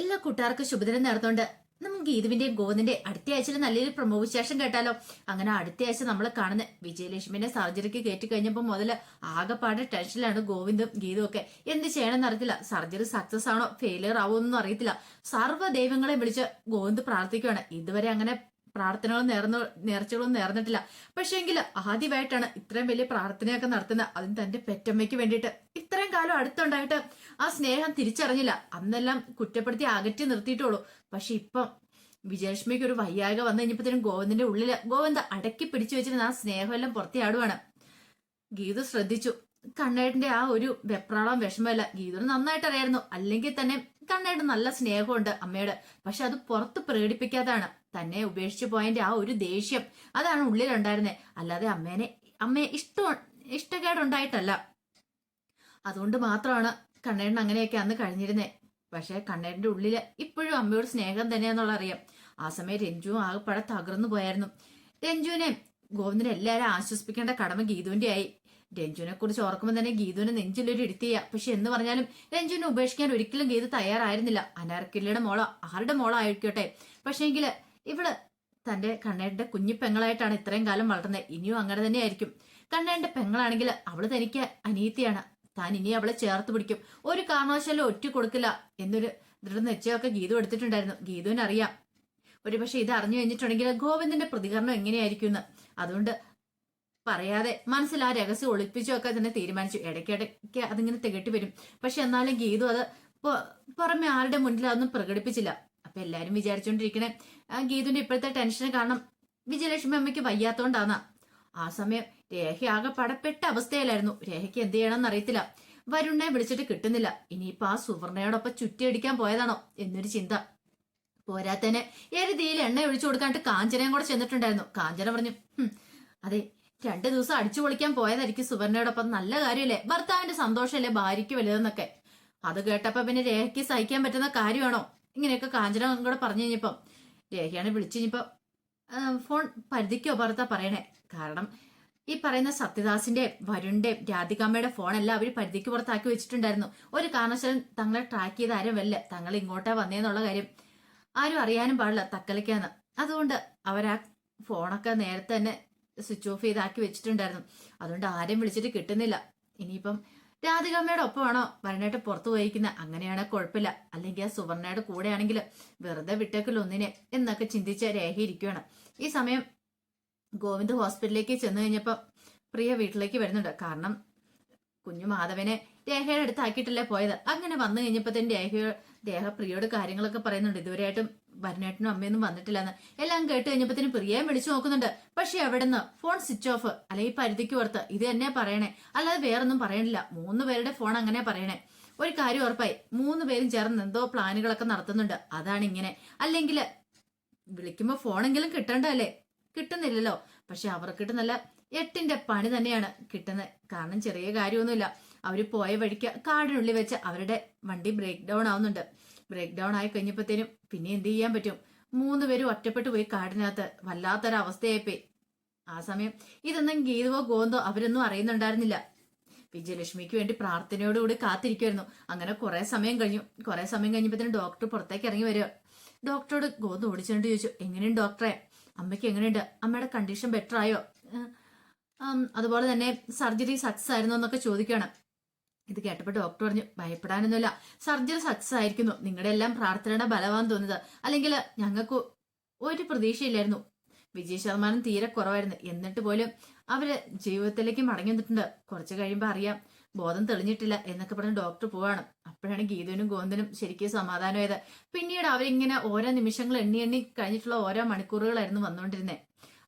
എല്ലാ കൂട്ടുകാർക്കും ശുഭദിനം നേർന്നുകൊണ്ട് നമുക്ക് ഗീതുവിന്റെയും ഗോവിന്ദിന്റെ അടുത്ത ആഴ്ചയിൽ നല്ലൊരു പ്രമോ വിശേഷം കേട്ടാലോ. അങ്ങനെ അടുത്ത ആഴ്ച നമ്മൾ കാണുന്ന വിജയലക്ഷ്മിനെ സർജറിക്ക് കയറ്റി കഴിഞ്ഞപ്പോൾ മുതൽ ആകെപ്പാട് ടെൻഷനിലാണ് ഗോവിന്ദും ഗീതും ഒക്കെ. എന്ത് ചെയ്യണമെന്ന് അറിയത്തില്ല. സർജറി സക്സസ് ആണോ? ഫെയിലിയർ ആവോ ഒന്നും അറിയത്തില്ല. സർവ ദൈവങ്ങളെ വിളിച്ച് ഗോവിന്ദ് പ്രാർത്ഥിക്കുകയാണ് ഇതുവരെ അങ്ങനെ പ്രാർത്ഥനകളും നേർന്നു നേർച്ചകളും നേർന്നിട്ടില്ല. പക്ഷേങ്കിൽ ആദ്യമായിട്ടാണ് ഇത്രയും വലിയ പ്രാർത്ഥനയൊക്കെ നടത്തുന്നത്. അതും തന്റെ പെറ്റമ്മയ്ക്ക് വേണ്ടിയിട്ട്. കാലം അടുത്തുണ്ടായിട്ട് ആ സ്നേഹം തിരിച്ചറിഞ്ഞില്ല. അന്നെല്ലാം കുറ്റപ്പെടുത്തി അകറ്റി നിർത്തിയിട്ടുള്ളൂ പക്ഷെ ഇപ്പം വിജയലക്ഷ്മിക്ക് ഒരു വയ്യാക വന്നു കഴിഞ്ഞപ്പോഴത്തേനും ഗോവിന്ദന്റെ ഉള്ളിൽ ഗോവിന്ദ അടക്കി പിടിച്ചു വെച്ചിരുന്ന ആ സ്നേഹമെല്ലാം പുറത്തിയാടുവാണ്. ഗീതു ശ്രദ്ധിച്ചു. കണ്ണേട്ടന്റെ ആ ഒരു വെപ്രാളം വിഷമമല്ല. ഗീത നന്നായിട്ട് അറിയായിരുന്നു. അല്ലെങ്കിൽ തന്നെ കണ്ണേട്ടൻ നല്ല സ്നേഹമുണ്ട് അമ്മയോട്. പക്ഷെ അത് പുറത്ത് പ്രകടിപ്പിക്കാതാണ് തന്നെ ഉപേക്ഷിച്ചു പോയതിന്റെ ആ ഒരു ദേഷ്യം അതാണ് ഉള്ളിലുണ്ടായിരുന്നത് അല്ലാതെ അമ്മേനെ അമ്മയെ ഇഷ്ടം ഇഷ്ടക്കേടുണ്ടായിട്ടല്ല. അതുകൊണ്ട് മാത്രമാണ് കണ്ണേരൻ അങ്ങനെയൊക്കെ അന്ന് കഴിഞ്ഞിരുന്നേ. പക്ഷെ കണ്ണേട്ടന്റെ ഉള്ളിൽ ഇപ്പോഴും അമ്മയോട് സ്നേഹം തന്നെയാന്നുള്ള അറിയാം. ആ സമയം രഞ്ജുവും ആകെപ്പാടെ തകർന്നു പോയായിരുന്നു. രഞ്ജുവിനെ ഗോവിന്ദനെ എല്ലാവരും ആശ്വസിപ്പിക്കേണ്ട കടമ ഗീതുവിന്റെ ആയി. രഞ്ജുവിനെ കുറിച്ച് ഓർക്കുമ്പോൾ തന്നെ ഗീതുവിന് നെഞ്ചിലൊരു ഇരുത്തിയ പക്ഷെ എന്ന് പറഞ്ഞാലും രഞ്ജുവിനെ ഉപേക്ഷിക്കാൻ ഒരിക്കലും ഗീതു തയ്യാറായിരുന്നില്ല. അനാർക്കില്ലയുടെ മോളോ ആരുടെ മോളോ ആയിരിക്കട്ടെ. പക്ഷേങ്കിൽ ഇവൾ തന്റെ കണ്ണേന്റെ കുഞ്ഞു പെങ്ങളായിട്ടാണ് ഇത്രയും കാലം വളർന്നത്. ഇനിയും അങ്ങനെ തന്നെയായിരിക്കും. കണ്ണേന്റെ പെങ്ങളാണെങ്കിൽ അവൾ തനിക്ക് അനീതിയാണ്. താൻ ഇനി അവളെ ചേർത്ത് പിടിക്കും. ഒരു കാരണവശാലും ഒറ്റ കൊടുക്കില്ല എന്നൊരു ദൃഢ നിശ്ചയമൊക്കെ ഗീതു എടുത്തിട്ടുണ്ടായിരുന്നു. ഗീതുവിന് അറിയാം. ഒരു പക്ഷെ ഇത് അറിഞ്ഞു കഴിഞ്ഞിട്ടുണ്ടെങ്കിൽ ഗോവിന്ദന്റെ പ്രതികരണം എങ്ങനെയായിരിക്കും എന്ന് അതുകൊണ്ട് പറയാതെ മനസ്സിൽ ആ രഹസ്യം ഒളിപ്പിച്ചൊക്കെ തന്നെ തീരുമാനിച്ചു. ഇടയ്ക്കിടയ്ക്ക് അതിങ്ങനെ തികട്ടി വരും. പക്ഷെ എന്നാലും ഗീതു അത് പുറമെ ആരുടെ മുന്നിൽ അതൊന്നും പ്രകടിപ്പിച്ചില്ല. അപ്പൊ എല്ലാരും വിചാരിച്ചോണ്ടിരിക്കണേ ആ ഗീതുവിന്റെ ഇപ്പോഴത്തെ ടെൻഷന് കാരണം വിജയലക്ഷ്മി അമ്മയ്ക്ക് വയ്യാത്തോണ്ടാന്ന. ആ സമയം രേഖ ആകെ പടപ്പെട്ട അവസ്ഥയിലായിരുന്നു. രേഖയ്ക്ക് എന്ത് ചെയ്യണമെന്ന് അറിയത്തില്ല. വരുണ്ണെ വിളിച്ചിട്ട് കിട്ടുന്നില്ല. ഇനിയിപ്പോ ആ സുവർണയോടൊപ്പം ചുറ്റിയടിക്കാൻ പോയതാണോ എന്നൊരു ചിന്ത. പോരാത്തന്നെ എരുതിയിൽ എണ്ണ ഒഴിച്ചു കൊടുക്കാണ്ട് കാഞ്ചനയും കൂടെ ചെന്നിട്ടുണ്ടായിരുന്നു. കാഞ്ചന പറഞ്ഞു അതെ രണ്ടു ദിവസം അടിച്ചു പൊളിക്കാൻ പോയതായിരിക്കും സുവർണയോടൊപ്പം. നല്ല കാര്യമല്ലേ? ഭർത്താവിന്റെ സന്തോഷമല്ലേ ഭാര്യയ്ക്ക് വലുതെന്നൊക്കെ? അത് കേട്ടപ്പോ പിന്നെ രേഖയ്ക്ക് സഹിക്കാൻ പറ്റുന്ന കാര്യമാണോ? ഇങ്ങനെയൊക്കെ കാഞ്ചന കൂടെ പറഞ്ഞു കഴിഞ്ഞപ്പം രേഖയാണ് വിളിച്ചു കഴിഞ്ഞപ്പോ ഫോൺ പരിധിക്കോ? ഭർത്താ പറയണേ. കാരണം ഈ പറയുന്ന സത്യദാസിന്റെ വരുണിന്റെ രാധികാമ്മയുടെ ഫോണെല്ലാം അവർ പരിധിക്ക് പുറത്താക്കി വെച്ചിട്ടുണ്ടായിരുന്നു. ഒരു കാരണവശാലും തങ്ങളെ ട്രാക്ക് ചെയ്ത ആരും വല്ല തങ്ങൾ ഇങ്ങോട്ടാ വന്നേന്നുള്ള കാര്യം ആരും അറിയാനും പാടില്ല തക്കലിക്കാന്ന് അതുകൊണ്ട് അവരാ ഫോണൊക്കെ നേരത്തെ തന്നെ സ്വിച്ച് ഓഫ് ചെയ്താക്കി വെച്ചിട്ടുണ്ടായിരുന്നു. അതുകൊണ്ട് ആരും വിളിച്ചിട്ട് കിട്ടുന്നില്ല. ഇനിയിപ്പം രാധികമ്മയുടെ ഒപ്പമാണോ വരനായിട്ട് പുറത്തു പോയിരിക്കുന്നത് അങ്ങനെയാണെങ്കിൽ കുഴപ്പമില്ല. അല്ലെങ്കിൽ ആ സുവർണയുടെ കൂടെയാണെങ്കിൽ വെറുതെ വിട്ടേക്കില്ല ഒന്നിനെ എന്നൊക്കെ ചിന്തിച്ച രേഖ ഇരിക്കുകയാണ് ഈ സമയം ഗോവിന്ദ് ഹോസ്പിറ്റലിലേക്ക് ചെന്ന് കഴിഞ്ഞപ്പോൾ പ്രിയ വീട്ടിലേക്ക് വരുന്നുണ്ട്. കാരണം കുഞ്ഞു മാധവനെ രേഖയുടെ അടുത്താക്കിയിട്ടല്ലേ പോയത്. അങ്ങനെ വന്നു കഴിഞ്ഞപ്പോൾ തന്നെ രേഖ രേഖ പ്രിയോട് കാര്യങ്ങളൊക്കെ പറയുന്നുണ്ട്. ഇതുവരെയായിട്ടും വരനേട്ടനും അമ്മയൊന്നും വന്നിട്ടില്ലെന്ന്. എല്ലാം കേട്ട് കഴിഞ്ഞപ്പോഴത്തേനും പ്രിയയെ വിളിച്ചു നോക്കുന്നുണ്ട്. പക്ഷെ എവിടെന്ന് ഫോൺ സ്വിച്ച് ഓഫ് അല്ലെങ്കിൽ പരിധിക്ക് പുറത്ത്. ഇത് തന്നെ പറയണേ. അല്ലാതെ വേറൊന്നും പറയണില്ല മൂന്ന് പേരുടെ ഫോൺ അങ്ങനെ പറയണേ. ഒരു കാര്യം ഉറപ്പായി. മൂന്ന് പേരും ചേർന്ന് എന്തോ പ്ലാനുകളൊക്കെ നടത്തുന്നുണ്ട്. അതാണ് ഇങ്ങനെ. അല്ലെങ്കിൽ വിളിക്കുമ്പോ ഫോണെങ്കിലും കിട്ടണ്ടല്ലേ കിട്ടുന്നില്ലല്ലോ. പക്ഷെ അവർക്ക് നല്ല എട്ടിന്റെ പണി തന്നെയാണ് കിട്ടുന്നത്. കാരണം ചെറിയ കാര്യമൊന്നുമില്ല. അവർ പോയ വഴിക്ക് കാടിനുള്ളിൽ വെച്ച് അവരുടെ വണ്ടി ബ്രേക്ക് ഡൗൺ ആവുന്നുണ്ട്. ബ്രേക്ക് ഡൗൺ ആയി കഴിഞ്ഞപ്പോഴത്തേനും പിന്നെ എന്ത് ചെയ്യാൻ പറ്റും? മൂന്ന് പേരും ഒറ്റപ്പെട്ടു പോയി കാടിനകത്ത്. വല്ലാത്തൊരവസ്ഥയായിപ്പോയി. ആ സമയം ഇതൊന്നും ഗീതവോ ഗോന്തോ അവരൊന്നും അറിയുന്നുണ്ടായിരുന്നില്ല. വിജയലക്ഷ്മിക്ക് വേണ്ടി പ്രാർത്ഥനയോടുകൂടി കാത്തിരിക്കുമായിരുന്നു അങ്ങനെ കുറെ സമയം കഴിഞ്ഞു. കുറെ സമയം കഴിഞ്ഞപ്പോഴത്തേനും ഡോക്ടർ പുറത്തേക്ക് ഇറങ്ങി വരിക. ഡോക്ടറോട് ഗോന്ത് ഓടിച്ചുകൊണ്ട് ചോദിച്ചു എങ്ങനെയും ഡോക്ടറെ? അമ്മയ്ക്ക് എങ്ങനെയുണ്ട്? അമ്മയുടെ കണ്ടീഷൻ ബെറ്റർ ആയോ? അതുപോലെ തന്നെ സർജറി സക്സസ് ആയിരുന്നോ എന്നൊക്കെ ചോദിക്കണം ഇത് കേട്ടപ്പോൾ ഡോക്ടർ പറഞ്ഞു ഭയപ്പെടാനൊന്നുമില്ല. സർജറി സക്സസ് ആയിരിക്കുന്നു. നിങ്ങളുടെ എല്ലാം പ്രാർത്ഥനയുടെ ബലമാണെന്ന് തോന്നുന്നത്. അല്ലെങ്കിൽ ഞങ്ങൾക്ക് ഒരു പ്രതീക്ഷയില്ലായിരുന്നു. വിജയ ശതമാനം തീരെ കുറവായിരുന്നു. എന്നിട്ട് പോലും അവർ ജീവിതത്തിലേക്ക് മടങ്ങി വന്നിട്ടുണ്ട്. കുറച്ച് കഴിയുമ്പോൾ അറിയാം. ബോധം തെളിഞ്ഞിട്ടില്ല എന്നൊക്കെ പറഞ്ഞ് ഡോക്ടർ പോവാണ്. അപ്പോഴാണ് ഗീതനും ഗോന്തനും ശരിക്കും സമാധാനമായത്. പിന്നീട് അവരിങ്ങനെ ഓരോ നിമിഷങ്ങൾ എണ്ണി എണ്ണി കഴിഞ്ഞിട്ടുള്ള ഓരോ മണിക്കൂറുകളായിരുന്നു വന്നുകൊണ്ടിരുന്നത്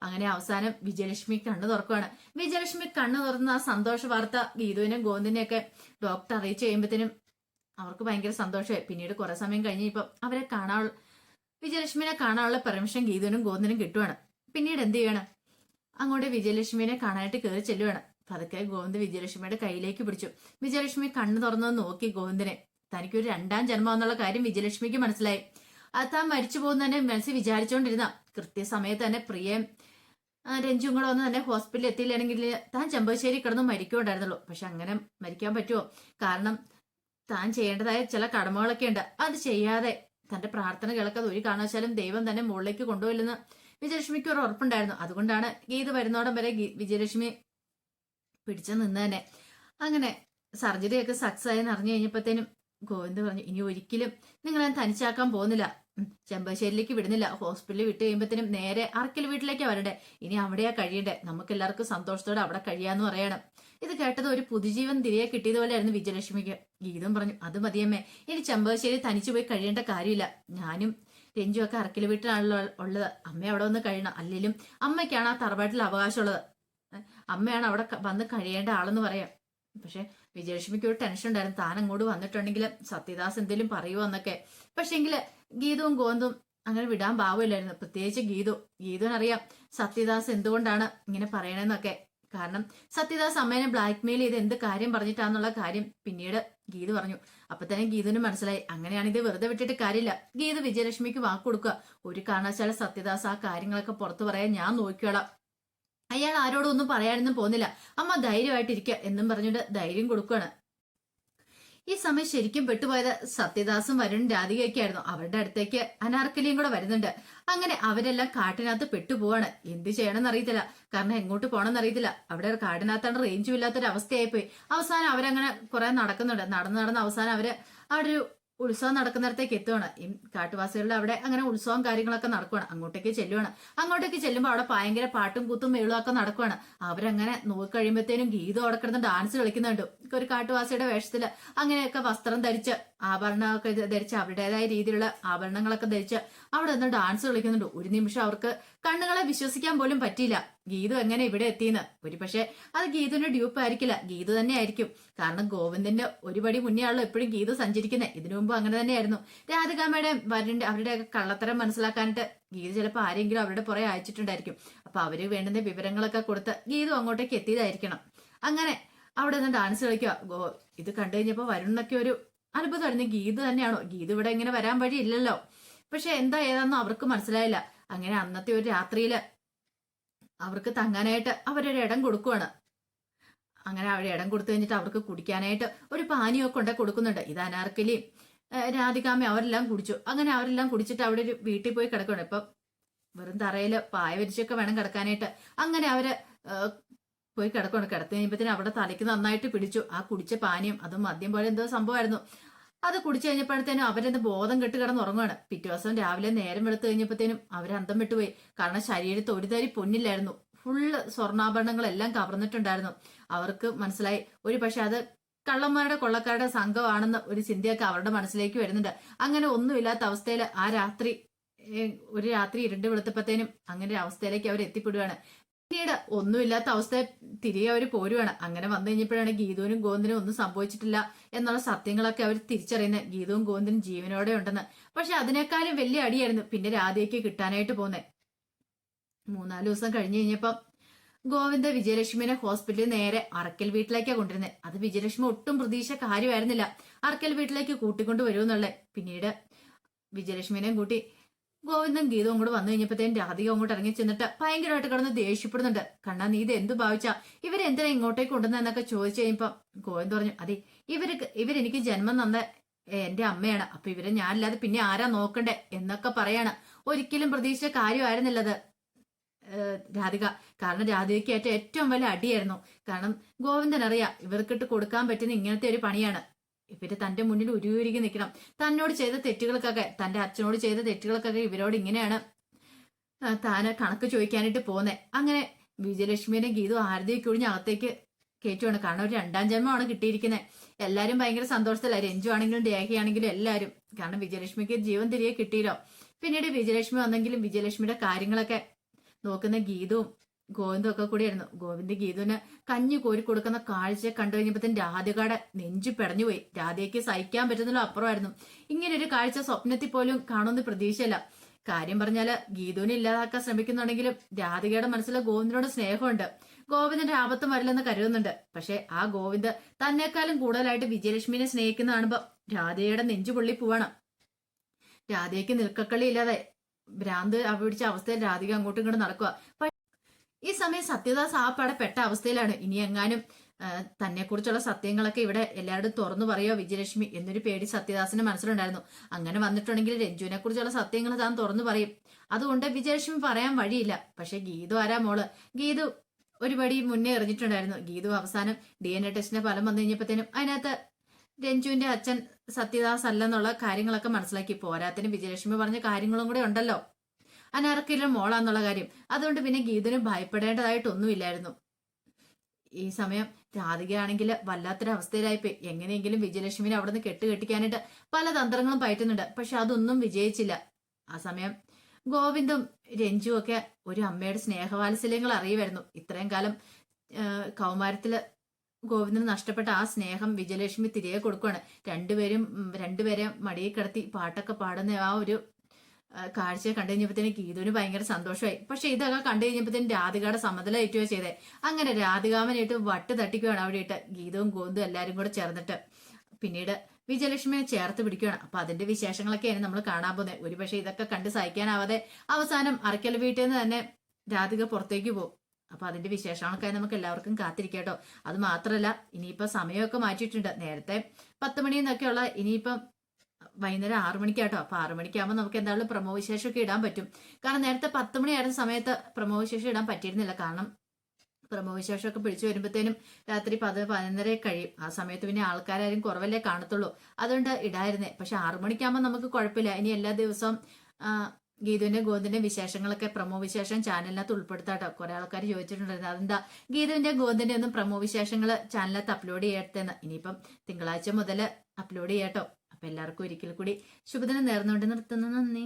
അങ്ങനെ അവസാനം വിജയലക്ഷ്മി കണ്ണു തുറക്കുകയാണ് വിജയലക്ഷ്മി കണ്ണു തുറന്ന ആ സന്തോഷ വാർത്ത ഗീതുവിനും ഗോന്തിനെയൊക്കെ ഡോക്ടർ അറിയിച്ചു കഴിയുമ്പോഴത്തേനും അവർക്ക് ഭയങ്കര സന്തോഷമായി. പിന്നീട് കുറെ സമയം കഴിഞ്ഞ് ഇപ്പം അവരെ കാണാനുള്ള വിജയലക്ഷ്മിനെ കാണാനുള്ള പെർമിഷൻ ഗീതുവിനും ഗോന്തിനും കിട്ടുവാണ്. പിന്നീട് എന്ത് ചെയ്യണം? അങ്ങോട്ട് വിജയലക്ഷ്മിനെ കാണാനായിട്ട് കയറി ചെല്ലുവാണ്. പതുക്കെ ഗോവിന്ദ് വിജയലക്ഷ്മിയുടെ കയ്യിലേക്ക് പിടിച്ചു. വിജയലക്ഷ്മി കണ്ണു തുറന്നു നോക്കി ഗോവിന്ദനെ. തനിക്കൊരു രണ്ടാം ജന്മം എന്നുള്ള കാര്യം വിജയലക്ഷ്മിക്ക് മനസ്സിലായി. അത് താൻ മരിച്ചു പോകുന്നതന്നെ മനസ്സിൽ വിചാരിച്ചുകൊണ്ടിരുന്ന കൃത്യസമയത്ത് തന്നെ പ്രിയം ആ, രഞ്ജുവും കൂടെ വന്ന് തന്നെ ഹോസ്പിറ്റലിൽ എത്തിയില്ലെങ്കിൽ താൻ ചെമ്പശ്ശേരി കിടന്ന് മരിക്കുണ്ടായിരുന്നുള്ളൂ പക്ഷെ അങ്ങനെ മരിക്കാൻ പറ്റുമോ? കാരണം താൻ ചെയ്യേണ്ടതായ ചില കടമകളൊക്കെ ഉണ്ട്. അത് ചെയ്യാതെ തന്റെ പ്രാർത്ഥന കേൾക്കാതെ ഒരു കാരണവശാലും ദൈവം തന്നെ മുകളിലേക്ക് കൊണ്ടുപോയില്ലെന്ന് വിജയലക്ഷ്മിക്ക് ഒരു ഉറപ്പുണ്ടായിരുന്നു. അതുകൊണ്ടാണ് ഗീത വരുന്നോടം വരെ വിജയലക്ഷ്മി പിടിച്ചു നിന്ന് തന്നെ അങ്ങനെ സർജറി ഒക്കെ സക്സസ് ആയെന്ന് അറിഞ്ഞു കഴിഞ്ഞപ്പോഴത്തേനും ഗോവിന്ദ് പറഞ്ഞു ഇനി ഒരിക്കലും നിങ്ങൾ ഞാൻ തനിച്ചാക്കാൻ പോകുന്നില്ല. ചെമ്പശ്ശേരിയിലേക്ക് വിടുന്നില്ല. ഹോസ്പിറ്റലിൽ വിട്ട് കഴിയുമ്പോഴത്തേനും നേരെ അറക്കൽ വീട്ടിലേക്കാ വരണ്ടേ? ഇനി അവിടെയാ കഴിയണ്ടേ? നമുക്ക് എല്ലാവർക്കും സന്തോഷത്തോടെ അവിടെ കഴിയാന്ന് പറയണം. ഇത് കേട്ടത് ഒരു പുതുജീവൻ തിരികെ കിട്ടിയതുപോലെയായിരുന്നു വിജയലക്ഷ്മിക്ക്. ഗീതം പറഞ്ഞു അത് മതിയമ്മേ. ഇനി ചെമ്പശ്ശേരി തനിച്ചു പോയി കഴിയേണ്ട കാര്യമില്ല. ഞാനും രഞ്ജു ഒക്കെ അറക്കൽ വീട്ടിലാണല്ലോ ഉള്ളത്. അമ്മ അവിടെ വന്ന് കഴിയണം. അല്ലെങ്കിലും അമ്മയ്ക്കാണ് ആ തറവാട്ടിൽ അവകാശമുള്ളത്. അമ്മയാണ് അവിടെ വന്ന് കഴിയേണ്ട ആളെന്ന് പറയാം. പക്ഷെ വിജയലക്ഷ്മിക്ക് ഒരു ടെൻഷൻ ഉണ്ടായിരുന്നു. താൻ അങ്ങോട്ട് വന്നിട്ടുണ്ടെങ്കിൽ സത്യദാസ് എന്തെങ്കിലും പറയുമോ എന്നൊക്കെ. പക്ഷെങ്കിൽ ഗീതവും ഗോന്തും അങ്ങനെ വിടാൻ ഭാവമില്ലായിരുന്നു പ്രത്യേകിച്ച് ഗീതു. ഗീതുവിനറിയാം സത്യദാസ് എന്തുകൊണ്ടാണ് ഇങ്ങനെ പറയണെന്നൊക്കെ. കാരണം സത്യദാസ് അമ്മേനെ ബ്ലാക്ക്മെയിൽ ചെയ്ത് എന്ത് കാര്യം പറഞ്ഞിട്ടാന്നുള്ള കാര്യം പിന്നീട് ഗീതു പറഞ്ഞു. അപ്പൊ തന്നെ ഗീതുവിന് മനസ്സിലായി. അങ്ങനെയാണ് ഇത് വെറുതെ വിട്ടിട്ട് കാര്യമില്ല. ഗീതു വിജയലക്ഷ്മിക്ക് വാക്ക് കൊടുക്കുക ഒരു കാരണവശാലും സത്യദാസ് ആ കാര്യങ്ങളൊക്കെ പുറത്തു പറയാൻ ഞാൻ നോക്കിയോളാം അയാൾ ആരോടും ഒന്നും പറയാനൊന്നും പോകുന്നില്ല. അമ്മ ധൈര്യമായിട്ടിരിക്കുക എന്നും പറഞ്ഞിട്ട് ധൈര്യം കൊടുക്കുകയാണ് ഈ സമയം ശരിക്കും പെട്ടുപോയത് സത്യദാസും വരുൺ രാധികയൊക്കെ ആയിരുന്നു. അവരുടെ അടുത്തേക്ക് അനാർക്കലിയും കൂടെ വരുന്നുണ്ട്. അങ്ങനെ അവരെല്ലാം കാട്ടിനകത്ത് പെട്ടുപോവാണ്. എന്ത് ചെയ്യണമെന്ന് അറിയത്തില്ല. കാരണം എങ്ങോട്ട് പോകണമെന്ന് അറിയത്തില്ല. അവിടെ കാടിനകത്താണ് റേഞ്ചും ഇല്ലാത്തൊരു അവസ്ഥയായിപ്പോയി അവസാനം അവരങ്ങനെ കുറെ നടക്കുന്നുണ്ട്. നടന്ന് നടന്ന് അവസാനം അവർ അവിടെ ഒരു ഉത്സവം നടക്കുന്നിടത്തേക്ക് എത്തുവാണ്. ഈ കാട്ടുവാസികളുടെ അവിടെ അങ്ങനെ ഉത്സവം കാര്യങ്ങളൊക്കെ നടക്കുവാണ്. അങ്ങോട്ടേക്ക് ചെല്ലുവാണ്. അങ്ങോട്ടേക്ക് ചെല്ലുമ്പോൾ അവിടെ ഭയങ്കര പാട്ടും കൂത്തും മേളും ഒക്കെ നടക്കുവാണ്. അവരങ്ങനെ നോക്കി കഴിയുമ്പോഴത്തേനും ഗീതം അവിടെ കിടന്ന് ഡാൻസ് കളിക്കുന്നുണ്ട്. ഒരു കാട്ടുവാസിയുടെ വേഷത്തിൽ അങ്ങനെയൊക്കെ വസ്ത്രം ധരിച്ച് ആഭരണമൊക്കെ ധരിച്ച് അവരുടേതായ രീതിയിലുള്ള ആഭരണങ്ങളൊക്കെ ധരിച്ച് അവിടെ നിന്ന് ഡാൻസ് കളിക്കുന്നുണ്ട്. ഒരു നിമിഷം അവർക്ക് കണ്ണുകളെ വിശ്വസിക്കാൻ പോലും പറ്റിയില്ല. ഗീതു എങ്ങനെ ഇവിടെ എത്തിയെന്ന്? ഒരു പക്ഷേ അത് ഗീതുവിന്റെ ഡ്യൂപ്പ് ആയിരിക്കില്ല. ഗീതു തന്നെ ആയിരിക്കും കാരണം ഗോവിന്ദന്റെ ഒരുപടി മുന്നെയാണല്ലോ എപ്പോഴും ഗീതു സഞ്ചരിക്കുന്നത് ഇതിനു മുമ്പ് അങ്ങനെ തന്നെയായിരുന്നു. രാധികാമ്മയുടെ വരന്റെ അവരുടെ കള്ളത്തരം മനസ്സിലാക്കാനായിട്ട് ഗീതു ചിലപ്പോൾ ആരെങ്കിലും അവരുടെ പുറകെ അയച്ചിട്ടുണ്ടായിരിക്കും. അപ്പൊ അവർ വേണ്ടുന്ന വിവരങ്ങളൊക്കെ കൊടുത്ത് ഗീതു അങ്ങോട്ടേക്ക് എത്തിയതായിരിക്കണം. അങ്ങനെ അവിടെ നിന്ന് ഡാൻസ് കളിക്കുക. ഗോ ഇത് കണ്ടു കഴിഞ്ഞപ്പോൾ വരുന്നൊക്കെ ഒരു അത്ഭുതമായിരുന്നു. ഗീതു തന്നെയാണോ? ഗീതു ഇവിടെ ഇങ്ങനെ വരാൻ വഴിയില്ലല്ലോ. പക്ഷെ എന്താ ഏതാണെന്നോ അവർക്ക് മനസ്സിലായില്ല. അങ്ങനെ അന്നത്തെ ഒരു രാത്രിയിൽ അവർക്ക് തങ്ങാനായിട്ട് അവരൊരു ഇടം കൊടുക്കുവാണ്. അങ്ങനെ അവിടെ ഇടം കൊടുത്തു കഴിഞ്ഞിട്ട് അവർക്ക് കുടിക്കാനായിട്ട് ഒരു പാനീയമൊക്കെ കൊണ്ട് കൊടുക്കുന്നുണ്ട്. ഇത് അനാർക്കലിയും ഏഹ് അവരെല്ലാം കുടിച്ചു. അങ്ങനെ അവരെല്ലാം കുടിച്ചിട്ട് അവിടെ ഒരു വീട്ടിൽ പോയി കിടക്കണം ഇപ്പം വെറും തറയിൽ പായ വിരിച്ചൊക്കെ വേണം കിടക്കാനായിട്ട്. അങ്ങനെ അവർ പോയി കിടക്കണം കിടത്തി കഴിയുമ്പത്തിന് അവിടെ തലയ്ക്ക് നന്നായിട്ട് പിടിച്ചു. ആ കുടിച്ച പാനീയം അതും മദ്യം പോലെ എന്തോ സംഭവമായിരുന്നു. അത് കുടിച്ചു കഴിഞ്ഞപ്പോഴത്തേനും അവരെന്ത് ബോധം കെട്ട് കിടന്ന് ഉറങ്ങുകയാണ് പിറ്റേ ദിവസം രാവിലെ നേരം വെളുത്ത് കഴിഞ്ഞപ്പോഴത്തേനും അവർ അന്തം വിട്ടുപോയി കാരണം ശരീരത്ത് ഒരു തരി പൊന്നില്ലായിരുന്നു. ഫുള്ള് സ്വർണാഭരണങ്ങളെല്ലാം കവർന്നിട്ടുണ്ടായിരുന്നു. അവർക്ക് മനസ്സിലായി. ഒരു പക്ഷെ അത് കള്ളന്മാരുടെ കൊള്ളക്കാരുടെ സംഘമാണെന്ന് ഒരു ചിന്തയൊക്കെ അവരുടെ മനസ്സിലേക്ക് വരുന്നുണ്ട്. അങ്ങനെ ഒന്നുമില്ലാത്ത അവസ്ഥയിൽ ആ രാത്രി ഒരു രാത്രി ഇരുണ്ട് വെളുത്തപ്പത്തേനും അങ്ങനെ ഒരു അവസ്ഥയിലേക്ക് അവർ എത്തിപ്പെടുകയാണ് പിന്നീട് ഒന്നുമില്ലാത്ത അവസ്ഥ തിരികെ അവർ പോരുവാണ്. അങ്ങനെ വന്നു കഴിഞ്ഞപ്പോഴാണ് ഗീതുവിനും ഗോവിന്ദനും ഒന്നും സംഭവിച്ചിട്ടില്ല എന്നുള്ള സത്യങ്ങളൊക്കെ അവർ തിരിച്ചറിയുന്നത് ഗീതവും ഗോവിന്ദനും ജീവനോടെ ഉണ്ടെന്ന്. പക്ഷെ അതിനേക്കാളും വലിയ അടിയായിരുന്നു പിന്നെ രാധയ്ക്ക് കിട്ടാനായിട്ട് പോന്നെ. മൂന്നാൽ ദിവസം കഴിഞ്ഞു കഴിഞ്ഞപ്പം ഗോവിന്ദ വിജയലക്ഷ്മിനെ ഹോസ്പിറ്റലിൽ നേരെ അറക്കൽ വീട്ടിലേക്കാണ് കൊണ്ടിരുന്നത് അത് വിജയലക്ഷ്മി ഒട്ടും പ്രതീക്ഷ കാര്യമായിരുന്നില്ല. അറക്കൽ വീട്ടിലേക്ക് കൂട്ടിക്കൊണ്ടു വരുമെന്നുള്ളത് പിന്നീട് വിജയലക്ഷ്മിനെയും കൂട്ടി ഗോവിന്ദൻ ഗീതവും കൂടെ വന്നു കഴിഞ്ഞപ്പോഴത്തേനും രാധിക അങ്ങോട്ട് ഇറങ്ങി ചെന്നിട്ട് ഭയങ്കരമായിട്ട് കിടന്ന് ദേഷ്യപ്പെടുന്നുണ്ട്. കണ്ണാ നീ ഇത് എന്ത് ഭാവിച്ചാ? ഇവരെന്തിനാ ഇങ്ങോട്ടേക്ക് കൊണ്ടുവന്നെന്നൊക്കെ ചോദിച്ചു കഴിയുമ്പോ ഗോവിന്ദ് പറഞ്ഞു അതെ ഇവർക്ക് ഇവരെനിക്ക് ജന്മം തന്ന എന്റെ അമ്മയാണ്. അപ്പൊ ഇവരെ ഞാനില്ലാതെ പിന്നെ ആരാ നോക്കണ്ടേ? എന്നൊക്കെ പറയാണ്. ഒരിക്കലും പ്രതീക്ഷിച്ച കാര്യമായിരുന്നില്ലത് രാധിക. കാരണം രാധികയ്ക്കായിട്ട് ഏറ്റവും വലിയ അടിയായിരുന്നു. കാരണം ഗോവിന്ദൻ അറിയാം ഇവർക്കിട്ട് കൊടുക്കാൻ പറ്റുന്ന ഇങ്ങനത്തെ ഒരു പണിയാണ്. ഇവർ തന്റെ മുന്നിൽ ഉരുവിരികി നിൽക്കണം. തന്നോട് ചെയ്ത തെറ്റുകൾക്കൊക്കെ തന്റെ അച്ഛനോട് ചെയ്ത തെറ്റുകൾക്കൊക്കെ ഇവരോട് ഇങ്ങനെയാണ് താന് കണക്ക് ചോദിക്കാനായിട്ട് പോന്നെ അങ്ങനെ വിജയലക്ഷ്മിയുടെ ഗീതു ആരതിയൊക്കെ ഒഴിഞ്ഞ് അകത്തേക്ക് കയറ്റുവാണ്. കാരണം ഒരു രണ്ടാം ജന്മമാണ് കിട്ടിയിരിക്കുന്നത് എല്ലാരും ഭയങ്കര സന്തോഷത്തില്ല രഞ്ജു ആണെങ്കിലും രേഖയാണെങ്കിലും എല്ലാരും. കാരണം വിജയലക്ഷ്മിക്ക് ജീവൻ തിരികെ കിട്ടിയല്ലോ. പിന്നീട് വിജയലക്ഷ്മി വന്നെങ്കിലും വിജയലക്ഷ്മിയുടെ കാര്യങ്ങളൊക്കെ നോക്കുന്ന ഗീതവും ഗോവിന്ദും ഒക്കെ കൂടിയായിരുന്നു. ഗോവിന്ദ് ഗീതുവിന് കഞ്ഞി കോരി കൊടുക്കുന്ന കാഴ്ച കണ്ടു കഴിഞ്ഞപ്പോഴത്തേനും രാധികയുടെ നെഞ്ചു പിടഞ്ഞുപോയി. രാധയ്ക്ക് സഹിക്കാൻ പറ്റുന്നതിലും അപ്പുറമായിരുന്നു. ഇങ്ങനെ ഒരു കാഴ്ച സ്വപ്നത്തിൽ പോലും കാണുമെന്ന് പ്രതീക്ഷയില്ല. കാര്യം പറഞ്ഞാൽ ഗീതുവിനെ ഇല്ലാതാക്കാൻ ശ്രമിക്കുന്നുണ്ടെങ്കിലും രാധികയുടെ മനസ്സിൽ ഗോവിന്ദനോട് സ്നേഹമുണ്ട്. ഗോവിന്ദന്റെ ആപത്തും വരില്ലെന്ന് കരുതുന്നുണ്ട്. പക്ഷെ ആ ഗോവിന്ദ് തന്നെക്കാളും കൂടുതലായിട്ട് വിജയലക്ഷ്മിനെ സ്നേഹിക്കുന്ന കാണുമ്പോ രാധയുടെ നെഞ്ചു പൊള്ളി പോവാണ്. രാധയ്ക്ക് നിൽക്കക്കളി ഇല്ലാതെ ഭ്രാന്ത് അവിടിച്ച അവസ്ഥയിൽ രാധിക അങ്ങോട്ടും ഇങ്ങോട്ടും നടക്കുക ഈ സമയം സത്യദാസ് ആ പട പെട്ട അവസ്ഥയിലാണ്. ഇനി എങ്ങാനും തന്നെ കുറിച്ചുള്ള സത്യങ്ങളൊക്കെ ഇവിടെ എല്ലാവരും തുറന്നു പറയോ വിജയലക്ഷ്മി എന്നൊരു പേടി സത്യദാസിന്റെ മനസ്സിലുണ്ടായിരുന്നു. അങ്ങനെ വന്നിട്ടുണ്ടെങ്കിൽ രഞ്ജുവിനെ കുറിച്ചുള്ള സത്യങ്ങൾ താൻ തുറന്നു പറയും. അതുകൊണ്ട് വിജയലക്ഷ്മി പറയാൻ വഴിയില്ല. പക്ഷെ ഗീതു ആരാ മോൾ? ഗീതു ഒരുപടി മുന്നേ എറിഞ്ഞിട്ടുണ്ടായിരുന്നു. ഗീതു അവസാനം ഡി എൻ എ ടെസ്റ്റിന്റെ ഫലം വന്നു കഴിഞ്ഞപ്പോഴത്തേനും അതിനകത്ത് രഞ്ജുവിന്റെ അച്ഛൻ സത്യദാസ് അല്ലെന്നുള്ള കാര്യങ്ങളൊക്കെ മനസ്സിലാക്കി. പോരാത്തിന് വിജയലക്ഷ്മി പറഞ്ഞ കാര്യങ്ങളും കൂടെ ഉണ്ടല്ലോ. അനാർക്കിലും മോളാന്നുള്ള കാര്യം. അതുകൊണ്ട് പിന്നെ ഗീതനും ഭയപ്പെടേണ്ടതായിട്ടൊന്നുമില്ലായിരുന്നു. ഈ സമയം രാധികയാണെങ്കിൽ വല്ലാത്തൊരവസ്ഥയിലായിപ്പോയി. എങ്ങനെയെങ്കിലും വിജയലക്ഷ്മിനെ അവിടെ നിന്ന് കെട്ടുകെട്ടിക്കാനായിട്ട് പല തന്ത്രങ്ങളും പയറ്റുന്നുണ്ട്. പക്ഷെ അതൊന്നും വിജയിച്ചില്ല. ആ സമയം ഗോവിന്ദും രഞ്ജു ഒക്കെ ഒരു അമ്മയുടെ സ്നേഹവാത്സല്യങ്ങൾ അറിയുമായിരുന്നു. ഇത്രയും കാലം കൗമാരത്തിൽ ഗോവിന്ദന് നഷ്ടപ്പെട്ട ആ സ്നേഹം വിജയലക്ഷ്മി തിരികെ കൊടുക്കുകയാണ് രണ്ടുപേരും രണ്ടുപേരെ മടിയിൽ കിടത്തി പാട്ടൊക്കെ പാടുന്ന ആ ഒരു ആ, കാഴ്ച കണ്ടു കഴിഞ്ഞപ്പോഴത്തേനും ഗീതുവിന് ഭയങ്കര സന്തോഷമായി. പക്ഷെ ഇതൊക്കെ കണ്ടു കഴിഞ്ഞപ്പോഴത്തേനും രാധികയുടെ സമതല ഏറ്റുകയോ ചെയ്തേ. അങ്ങനെ രാധികാമനായിട്ട് വട്ട് തട്ടിക്കുകയാണ് അവിടെ ഇട്ട് ഗീതവും ഗോന്തും എല്ലാവരും കൂടെ ചേർന്നിട്ട്. പിന്നീട് വിജയലക്ഷ്മിയെ ചേർത്ത് പിടിക്കുകയാണ് അപ്പൊ അതിന്റെ വിശേഷങ്ങളൊക്കെയാണ് നമ്മൾ കാണാൻ പോകുന്നത്. ഒരുപക്ഷെ ഇതൊക്കെ കണ്ട് സഹിക്കാനാവാതെ അവസാനം അറക്കൽ വീട്ടിൽ നിന്ന് തന്നെ രാധിക പുറത്തേക്ക് പോകും. അപ്പൊ അതിന്റെ വിശേഷങ്ങളൊക്കെ നമുക്ക് എല്ലാവർക്കും കാത്തിരിക്കട്ടോ അത് മാത്രമല്ല ഇനിയിപ്പോ സമയമൊക്കെ മാറ്റിയിട്ടുണ്ട്. നേരത്തെ പത്ത് മണിന്നൊക്കെയുള്ള ഇനിയിപ്പം വൈകുന്നേരം ആറു മണിക്കാട്ടോ. അപ്പൊ ആറു മണിക്കാകുമ്പോൾ നമുക്ക് എന്തായാലും പ്രമോ വിശേഷമൊക്കെ ഇടാൻ പറ്റും. കാരണം നേരത്തെ പത്ത് മണിയായിരുന്ന സമയത്ത് പ്രമോ വിശേഷം ഇടാൻ പറ്റിയിരുന്നില്ല. കാരണം പ്രമോ വിശേഷമൊക്കെ പിടിച്ചു വരുമ്പോഴത്തേനും രാത്രി പത് പതിനൊന്നര കഴിയും. ആ സമയത്ത് പിന്നെ ആൾക്കാരും കുറവല്ലേ കാണത്തുള്ളൂ. അതുകൊണ്ട് ഇടായിരുന്നേ. പക്ഷെ ആറു മണിക്കാകുമ്പോൾ നമുക്ക് കുഴപ്പമില്ല. ഇനി എല്ലാ ദിവസവും ഗീതുവിന്റെ ഗോന്തിന്റെ വിശേഷങ്ങളൊക്കെ പ്രമോ വിശേഷം ചാനലിനകത്ത് ഉൾപ്പെടുത്താട്ടോ. കുറെ ആൾക്കാർ ചോദിച്ചിട്ടുണ്ടായിരുന്നു. അതെന്താ? ഗീതുവിന്റെ ഗോന്തിന്റെ ഒന്നും പ്രമോ വിശേഷങ്ങൾ ചാനലിനകത്ത് അപ്ലോഡ് ചെയ്യട്ടെന്ന് ഇനിയിപ്പം തിങ്കളാഴ്ച മുതൽ അപ്ലോഡ് ചെയ്യട്ടോ. എല്ലാവർക്കും ഒരിക്കൽ കൂടി ശുഭദിനം നേർന്നുകൊണ്ട് നിർത്തുന്നു. നന്ദി.